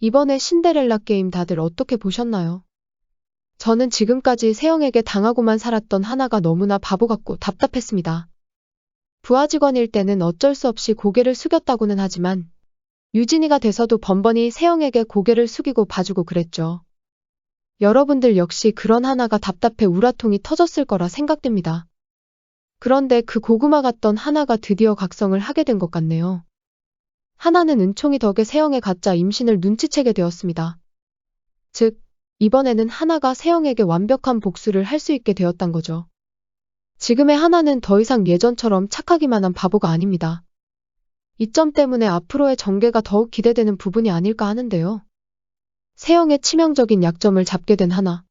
이번에 신데렐라 게임 다들 어떻게 보셨나요? 저는 지금까지 세영에게 당하고만 살았던 하나가 너무나 바보 같고 답답했습니다. 부하 직원일 때는 어쩔 수 없이 고개를 숙였다고는 하지만 유진이가 돼서도 번번이 세영에게 고개를 숙이고 봐주고 그랬죠. 여러분들 역시 그런 하나가 답답해 우라통이 터졌을 거라 생각됩니다. 그런데 그 고구마 같던 하나가 드디어 각성을 하게 된 것 같네요. 하나는 은총이 덕에 세영의 가짜 임신을 눈치채게 되었습니다. 즉, 이번에는 하나가 세영에게 완벽한 복수를 할 수 있게 되었단 거죠. 지금의 하나는 더 이상 예전처럼 착하기만 한 바보가 아닙니다. 이 점 때문에 앞으로의 전개가 더욱 기대되는 부분이 아닐까 하는데요. 세영의 치명적인 약점을 잡게 된 하나.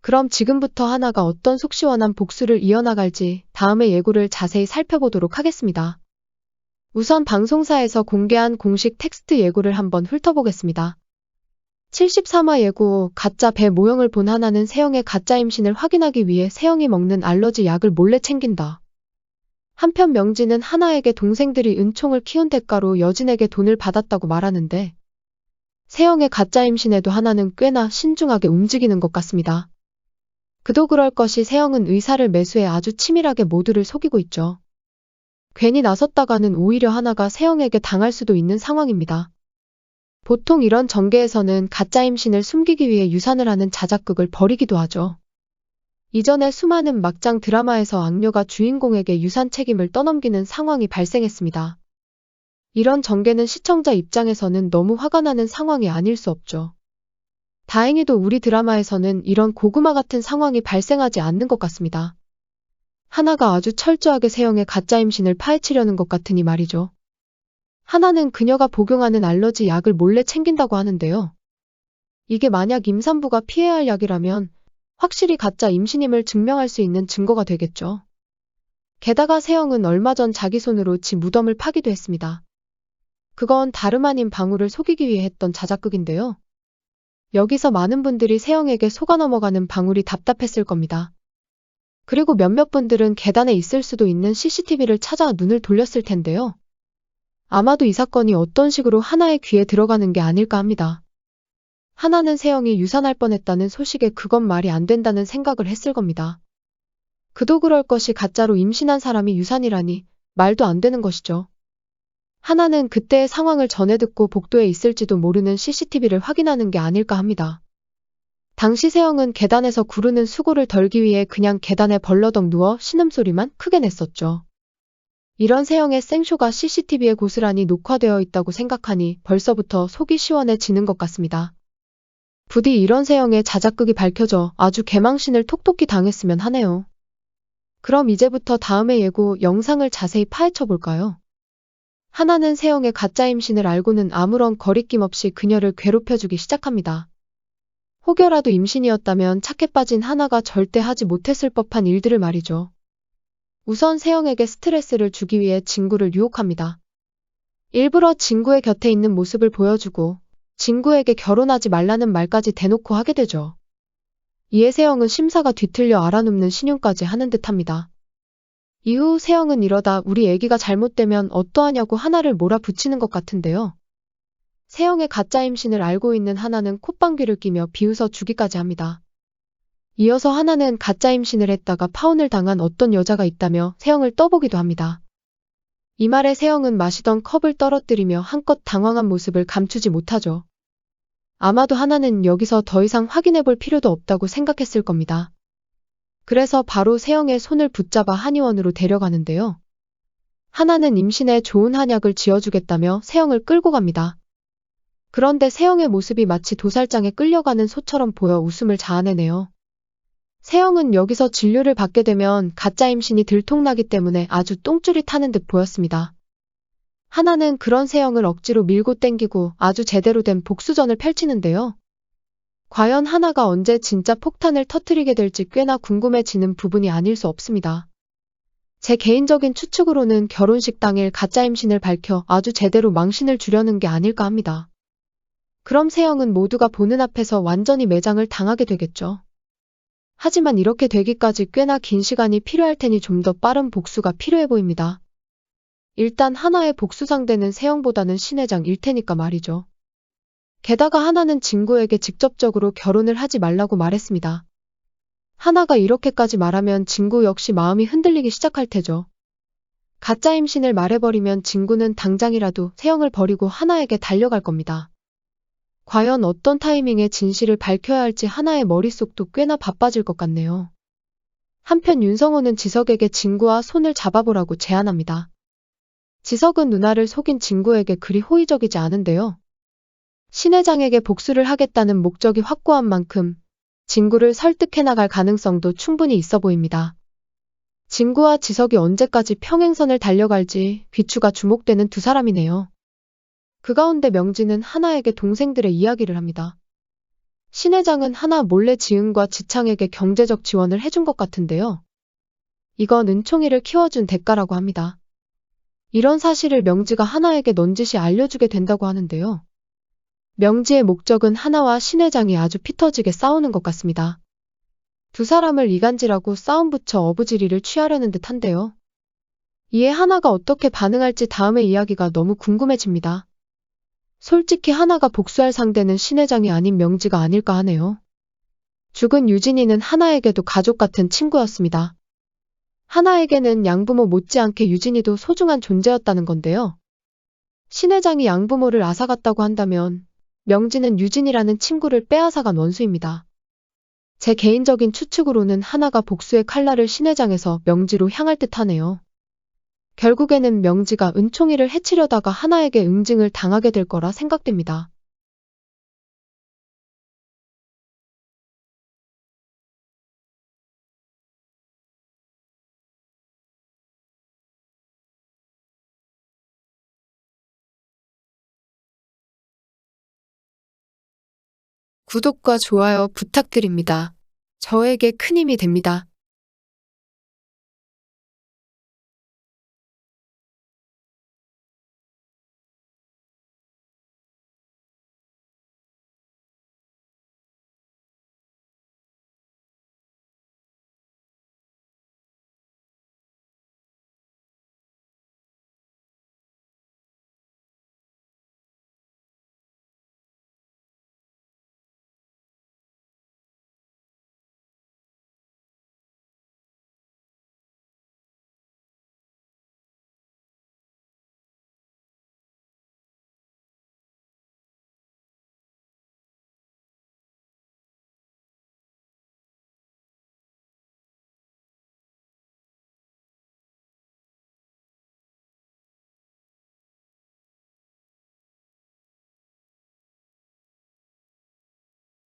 그럼 지금부터 하나가 어떤 속 시원한 복수를 이어나갈지 다음의 예고를 자세히 살펴보도록 하겠습니다. 우선 방송사에서 공개한 공식 텍스트 예고를 한번 훑어보겠습니다. 73화 예고 가짜 배 모형을 본 하나는 세영의 가짜 임신을 확인하기 위해 세영이 먹는 알러지 약을 몰래 챙긴다. 한편 명진은 하나에게 동생들이 은총을 키운 대가로 여진에게 돈을 받았다고 말하는데 세영의 가짜 임신에도 하나는 꽤나 신중하게 움직이는 것 같습니다. 그도 그럴 것이 세영은 의사를 매수해 아주 치밀하게 모두를 속이고 있죠. 괜히 나섰다가는 오히려 하나가 세영에게 당할 수도 있는 상황입니다. 보통 이런 전개에서는 가짜 임신을 숨기기 위해 유산을 하는 자작극을 벌이기도 하죠. 이전에 수많은 막장 드라마에서 악녀가 주인공에게 유산 책임을 떠넘기는 상황이 발생했습니다. 이런 전개는 시청자 입장에서는 너무 화가 나는 상황이 아닐 수 없죠. 다행히도 우리 드라마에서는 이런 고구마 같은 상황이 발생하지 않는 것 같습니다. 하나가 아주 철저하게 세영의 가짜 임신을 파헤치려는 것 같으니 말이죠. 하나는 그녀가 복용하는 알러지 약을 몰래 챙긴다고 하는데요. 이게 만약 임산부가 피해야 할 약이라면 확실히 가짜 임신임을 증명할 수 있는 증거가 되겠죠. 게다가 세영은 얼마 전 자기 손으로 지 무덤을 파기도 했습니다. 그건 다름 아닌 방울을 속이기 위해 했던 자작극인데요. 여기서 많은 분들이 세영에게 속아 넘어가는 방울이 답답했을 겁니다. 그리고 몇몇 분들은 계단에 있을 수도 있는 CCTV를 찾아 눈을 돌렸을 텐데요. 아마도 이 사건이 어떤 식으로 하나의 귀에 들어가는 게 아닐까 합니다. 하나는 세영이 유산할 뻔했다는 소식에 그건 말이 안 된다는 생각을 했을 겁니다. 그도 그럴 것이 가짜로 임신한 사람이 유산이라니 말도 안 되는 것이죠. 하나는 그때의 상황을 전해 듣고 복도에 있을지도 모르는 CCTV를 확인하는 게 아닐까 합니다. 당시 세영은 계단에서 구르는 수고를 덜기 위해 그냥 계단에 벌러덩 누워 신음소리만 크게 냈었죠. 이런 세영의 생쇼가 CCTV에 고스란히 녹화되어 있다고 생각하니 벌써부터 속이 시원해지는 것 같습니다. 부디 이런 세영의 자작극이 밝혀져 아주 개망신을 톡톡히 당했으면 하네요. 그럼 이제부터 다음의 예고 영상을 자세히 파헤쳐 볼까요? 하나는 세영의 가짜 임신을 알고는 아무런 거리낌 없이 그녀를 괴롭혀주기 시작합니다. 혹여라도 임신이었다면 착해 빠진 하나가 절대 하지 못했을 법한 일들을 말이죠. 우선 세영에게 스트레스를 주기 위해 진구를 유혹합니다. 일부러 진구의 곁에 있는 모습을 보여주고 진구에게 결혼하지 말라는 말까지 대놓고 하게 되죠. 이에 세영은 심사가 뒤틀려 알아눕는 신용까지 하는 듯 합니다. 이후 세영은 이러다 우리 애기가 잘못되면 어떠하냐고 하나를 몰아붙이는 것 같은데요. 세영의 가짜 임신을 알고 있는 하나는 콧방귀를 끼며 비웃어 주기까지 합니다. 이어서 하나는 가짜 임신을 했다가 파혼을 당한 어떤 여자가 있다며 세영을 떠보기도 합니다. 이 말에 세영은 마시던 컵을 떨어뜨리며 한껏 당황한 모습을 감추지 못하죠. 아마도 하나는 여기서 더 이상 확인해 볼 필요도 없다고 생각했을 겁니다. 그래서 바로 세영의 손을 붙잡아 한의원으로 데려가는데요. 하나는 임신에 좋은 한약을 지어주겠다며 세영을 끌고 갑니다. 그런데 세영의 모습이 마치 도살장에 끌려가는 소처럼 보여 웃음을 자아내네요. 세영은 여기서 진료를 받게 되면 가짜 임신이 들통나기 때문에 아주 똥줄이 타는 듯 보였습니다. 하나는 그런 세영을 억지로 밀고 땡기고 아주 제대로 된 복수전을 펼치는데요. 과연 하나가 언제 진짜 폭탄을 터트리게 될지 꽤나 궁금해지는 부분이 아닐 수 없습니다. 제 개인적인 추측으로는 결혼식 당일 가짜 임신을 밝혀 아주 제대로 망신을 주려는 게 아닐까 합니다. 그럼 세영은 모두가 보는 앞에서 완전히 매장을 당하게 되겠죠. 하지만 이렇게 되기까지 꽤나 긴 시간이 필요할 테니 좀 더 빠른 복수가 필요해 보입니다. 일단 하나의 복수 상대는 세영보다는 신회장일 테니까 말이죠. 게다가 하나는 진구에게 직접적으로 결혼을 하지 말라고 말했습니다. 하나가 이렇게까지 말하면 진구 역시 마음이 흔들리기 시작할 테죠. 가짜 임신을 말해버리면 진구는 당장이라도 세영을 버리고 하나에게 달려갈 겁니다. 과연 어떤 타이밍에 진실을 밝혀야 할지 하나의 머릿속도 꽤나 바빠질 것 같네요. 한편 윤성호는 지석에게 진구와 손을 잡아보라고 제안합니다. 지석은 누나를 속인 진구에게 그리 호의적이지 않은데요. 신회장에게 복수를 하겠다는 목적이 확고한 만큼 진구를 설득해 나갈 가능성도 충분히 있어 보입니다. 진구와 지석이 언제까지 평행선을 달려갈지 귀추가 주목되는 두 사람이네요. 그 가운데 명진은 하나에게 동생들의 이야기를 합니다. 신회장은 하나 몰래 지은과 지창에게 경제적 지원을 해준 것 같은데요. 이건 은총이를 키워준 대가라고 합니다. 이런 사실을 명지가 하나에게 넌지시 알려주게 된다고 하는데요. 명지의 목적은 하나와 신회장이 아주 피터지게 싸우는 것 같습니다. 두 사람을 이간질하고 싸움 붙여 어부지리를 취하려는 듯 한데요. 이에 하나가 어떻게 반응할지 다음의 이야기가 너무 궁금해집니다. 솔직히 하나가 복수할 상대는 신회장이 아닌 명지가 아닐까 하네요. 죽은 유진이는 하나에게도 가족 같은 친구였습니다. 하나에게는 양부모 못지않게 유진이도 소중한 존재였다는 건데요. 신회장이 양부모를 앗아갔다고 한다면 명지는 유진이라는 친구를 빼앗아간 원수입니다. 제 개인적인 추측으로는 하나가 복수의 칼날을 신회장에서 명지로 향할 듯 하네요. 결국에는 명지가 은총이를 해치려다가 하나에게 응징을 당하게 될 거라 생각됩니다. 구독과 좋아요 부탁드립니다. 저에게 큰 힘이 됩니다.